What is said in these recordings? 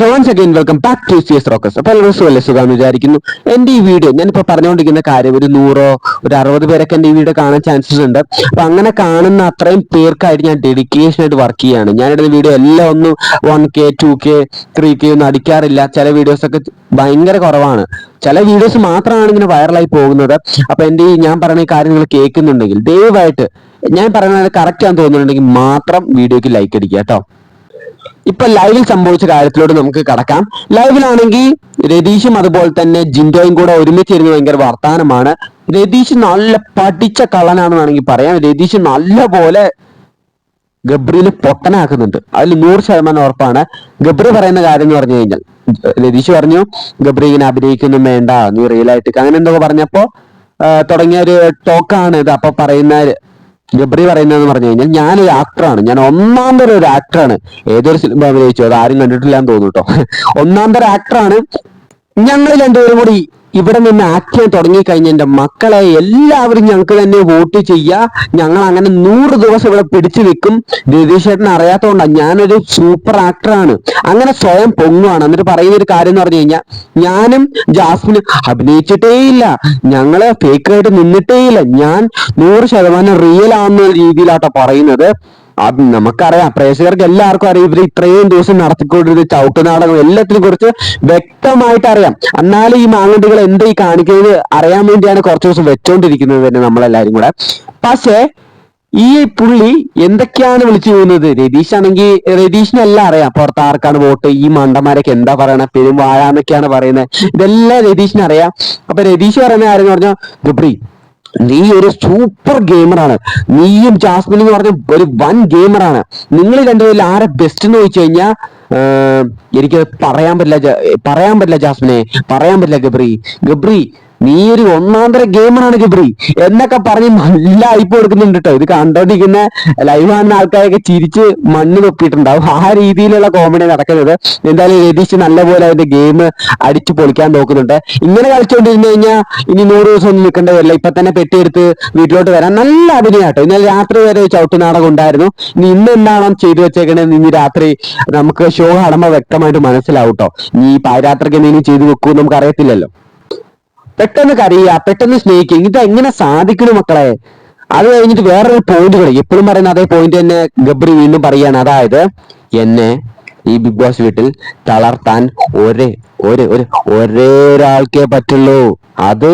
So once welcome back to C S rocks അപ്പൊ എല്ലാവരും സുഖമല്ലേ സുഖം വിചാരിക്കുന്നു. എന്റെ ഈ വീഡിയോ ഞാനിപ്പോ പറഞ്ഞുകൊണ്ടിരിക്കുന്ന കാര്യം ഒരു നൂറോ ഒരു അറുപത് പേരൊക്കെ എന്റെ ഈ വീഡിയോ കാണാൻ ചാൻസസ് ഉണ്ട്. അപ്പൊ അങ്ങനെ കാണുന്ന അത്രയും പേർക്കായിട്ട് ഞാൻ ഡെഡിക്കേഷൻ ആയിട്ട് വർക്ക് ചെയ്യാണ്. ഞാനിടുന്ന വീഡിയോ എല്ലാം ഒന്നും one K two K three K ഒന്നും അടിക്കാറില്ല. ചില വീഡിയോസ് ഒക്കെ ഭയങ്കര കുറവാണ്. ചില വീഡിയോസ് മാത്രമാണ് ഇങ്ങനെ വൈറലായി പോകുന്നത്. അപ്പൊ എന്റെ ഈ ഞാൻ പറയുന്ന കാര്യം നിങ്ങൾ കേൾക്കുന്നുണ്ടെങ്കിൽ ദയവായിട്ട് ഞാൻ പറയുന്നത് കറക്റ്റ് ആണെന്ന് തോന്നുന്നുണ്ടെങ്കിൽ മാത്രം വീഡിയോക്ക് ലൈക്ക് അടിക്കുക കേട്ടോ. ഇപ്പൊ ലൈവിൽ സംഭവിച്ച കാര്യത്തിലോട്ട് നമുക്ക് കടക്കാം. ലൈവിലാണെങ്കിൽ രതീഷും അതുപോലെ തന്നെ ജിൻഡോയും കൂടെ ഒരുമിച്ചിരുന്ന് ഭയങ്കര വർത്താനമാണ്. രതീഷ് നല്ല പഠിച്ച കള്ളനാണെന്ന് വേണമെങ്കിൽ പറയാം. രതീഷ് നല്ല പോലെ ഗബ്രിനെ പൊട്ടനാക്കുന്നുണ്ട്. അതിൽ നൂറ് ശതമാനം ഉറപ്പാണ്. ഗബ്രി പറയുന്ന കാര്യം എന്ന് പറഞ്ഞു കഴിഞ്ഞാൽ രതീഷ് പറഞ്ഞു ഗബ്രി ഇങ്ങനെ അഭിനയിക്കൊന്നും വേണ്ട. നീ റിയൽ ആയിട്ട് അങ്ങനെ എന്തൊക്കെ പറഞ്ഞപ്പോ തുടങ്ങിയ ഒരു ടോക്കാണ് ഇത്. അപ്പൊ പറയുന്ന ഗബ്രി പറയുന്നതെന്ന് പറഞ്ഞു കഴിഞ്ഞാൽ ഞാനൊരു ആക്ടറാണ് ഞാൻ ഒന്നാം തരം ഒരു ആക്ടറാണ് ഏതൊരു സിനിമ അഭിനയിച്ചു അത് ആരും കണ്ടിട്ടില്ല എന്ന് തോന്നുന്നു കേട്ടോ ഒന്നാം തരം ആക്ടറാണ് ഞങ്ങൾ രണ്ടുപേരും കൂടി ഇവിടെ നിന്ന് ആക്ട് ചെയ്യാൻ തുടങ്ങിക്കഴിഞ്ഞ എന്റെ മക്കളെ എല്ലാവരും ഞങ്ങൾക്ക് തന്നെ വോട്ട് ചെയ്യുക. ഞങ്ങൾ അങ്ങനെ നൂറ് ദിവസം ഇവിടെ പിടിച്ചു വെക്കും രതീഷ് ചേട്ടൻ അറിയാത്തതുകൊണ്ടാണ് ഞാനൊരു സൂപ്പർ ആക്ടറാണ് അങ്ങനെ സ്വയം പൊങ്ങുവാണ്. എന്നിട്ട് പറയുന്ന ഒരു കാര്യം എന്ന് പറഞ്ഞു കഴിഞ്ഞാൽ ഞാനും ജാസ്മിനും അഭിനയിച്ചിട്ടേ ഇല്ല. ഞങ്ങൾ ഫേക്കായിട്ട് നിന്നിട്ടേ ഇല്ല. ഞാൻ നൂറ് ശതമാനം റിയൽ ആവുന്ന രീതിയിലാട്ടോ പറയുന്നത്. നമുക്കറിയാം. പ്രേക്ഷകർക്ക് എല്ലാവർക്കും അറിയാം. ഇവർ ഇത്രയും ദിവസം നടത്തിക്കൊണ്ടിരുന്ന ചവിട്ടുനാടകം എല്ലാത്തിനെ കുറിച്ച് വ്യക്തമായിട്ട് അറിയാം. എന്നാലും ഈ മാങ്ങണ്ടികൾ എന്താ ഈ കാണിക്കുന്നത് അറിയാൻ വേണ്ടിയാണ് കുറച്ച് ദിവസം വെച്ചോണ്ടിരിക്കുന്നത് തന്നെ നമ്മളെല്ലാരും കൂടെ. പക്ഷേ ഈ പുള്ളി എന്തൊക്കെയാണ് വിളിച്ചു പോകുന്നത്? രതീഷ് ആണെങ്കിൽ രതീഷിനെല്ലാം അറിയാം. പുറത്ത് ആർക്കാണ് വോട്ട്? ഈ മണ്ടന്മാരൊക്കെ എന്താ പറയണ? പെരും വാഴ എന്നൊക്കെയാണ് പറയുന്നത്. ഇതെല്ലാം രതീഷിനറിയാം. അപ്പൊ രതീഷ് പറയുന്ന കാര്യം എന്ന് പറഞ്ഞാൽ ഗബ്രി നീ ഒരു സൂപ്പർ ഗെയിമറാണ് നീയും ജാസ്മിൻ എന്ന് പറഞ്ഞ ഒരു വൻ ഗെയിമറാണ് നിങ്ങൾ രണ്ടുപേരിൽ ആരെ ബെസ്റ്റ് എന്ന് ചോദിച്ചു കഴിഞ്ഞാൽ എനിക്ക് പറയാൻ പറ്റില്ല പറയാൻ പറ്റില്ല ജാസ്മിനെ. പറയാൻ പറ്റില്ല ഗബ്രി. ഗബ്രി നീ ഒരു ഒന്നാന്തര ഗെയിമറാണ് ഗബ്രി. എന്നൊക്കെ പറഞ്ഞ് നല്ല അയപ്പ് കൊടുക്കുന്നുണ്ട് കേട്ടോ ഇത് കണ്ടോണ്ടിരിക്കുന്ന ലൈവ് കാണുന്ന ആൾക്കാരൊക്കെ ചിരിച്ച് മണ്ണ് തൊപ്പിയിട്ടുണ്ടാവും ആ രീതിയിലുള്ള കോമഡി നടക്കുന്നത്. എന്തായാലും രതീഷ് നല്ലപോലെ അതിന്റെ ഗെയിം അടിച്ചു പൊളിക്കാൻ നോക്കുന്നുണ്ട്. ഇങ്ങനെ കളിച്ചുകൊണ്ടിരുന്നു കഴിഞ്ഞാൽ ഇനി നൂറ് ദിവസം ഒന്നും നിൽക്കേണ്ട വരില്ല ഇപ്പൊ തന്നെ പെട്ടിയെടുത്ത് വീട്ടിലോട്ട് വരാൻ നല്ല അഭിനയാട്ടോ ഇന്നലെ രാത്രി വരെ ചവിട്ട് നാടകം ഉണ്ടായിരുന്നു. ഇനി ഇന്ന് എന്താണോ ചെയ്തു വെച്ചേക്കണേ ഇനി രാത്രി നമുക്ക് ഷോ കാണുമ്പോൾ വ്യക്തമായിട്ട് മനസ്സിലാവും കേട്ടോ ഈ പാരാത്രിക്ക് എന്തെങ്കിലും ചെയ്തു വെക്കുമോ നമുക്ക് അറിയത്തില്ലല്ലോ പെട്ടെന്ന് കരയുക പെട്ടെന്ന് സ്നേഹിക്കുക ഇത് എങ്ങനെ സാധിക്കണം മക്കളെ? അത് കഴിഞ്ഞിട്ട് വേറൊരു പോയിന്റ് കളി എപ്പോഴും പറയുന്ന അതേ പോയിന്റ് തന്നെ ഗബ്രി വീണ്ടും പറയാണ് അതായത് എന്നെ ഈ ബിഗ് ബോസ് വീട്ടിൽ തളർത്താൻ ഒരേ ഒരേ ഒരു ഒരേ ഒരാൾക്കേ പറ്റുള്ളൂ. അത്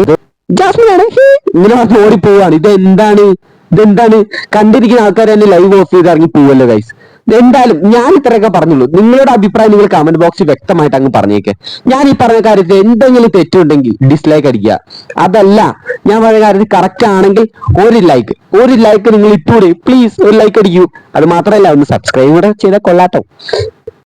ജാസ്മിനാണ് ഹീ. ഇങ്ങനെ ഓടിപ്പോവാണ്. ഇത് എന്താണ് ഇതെന്താണ്? കണ്ടിരിക്കുന്ന ആൾക്കാർ തന്നെ ലൈവ് ഓഫ് ചെയ്ത് ഇറങ്ങി പോവല്ലോ ഗൈസ് എന്തായാലും ഞാൻ ഇത്രയൊക്കെ പറഞ്ഞുള്ളൂ. നിങ്ങളുടെ അഭിപ്രായം നിങ്ങൾ കമന്റ് ബോക്സിൽ വ്യക്തമായിട്ട് അങ്ങ് പറഞ്ഞേക്ക്. ഞാൻ ഈ പറഞ്ഞ കാര്യത്തിൽ എന്തെങ്കിലും തെറ്റുണ്ടെങ്കിൽ ഡിസ്ലൈക്ക് അടിക്കുക. അതല്ല ഞാൻ പറഞ്ഞ കാര്യത്തിൽ കറക്റ്റ് ആണെങ്കിൽ ഒരു ലൈക്ക് ഒരു ലൈക്ക് നിങ്ങൾ ഇപ്പോഴും പ്ലീസ് ഒരു ലൈക്ക് അടിക്കൂ. അത് മാത്രമല്ല ഒന്ന് സബ്സ്ക്രൈബ് കൂടെ ചെയ്താൽ കൊള്ളാട്ടോ.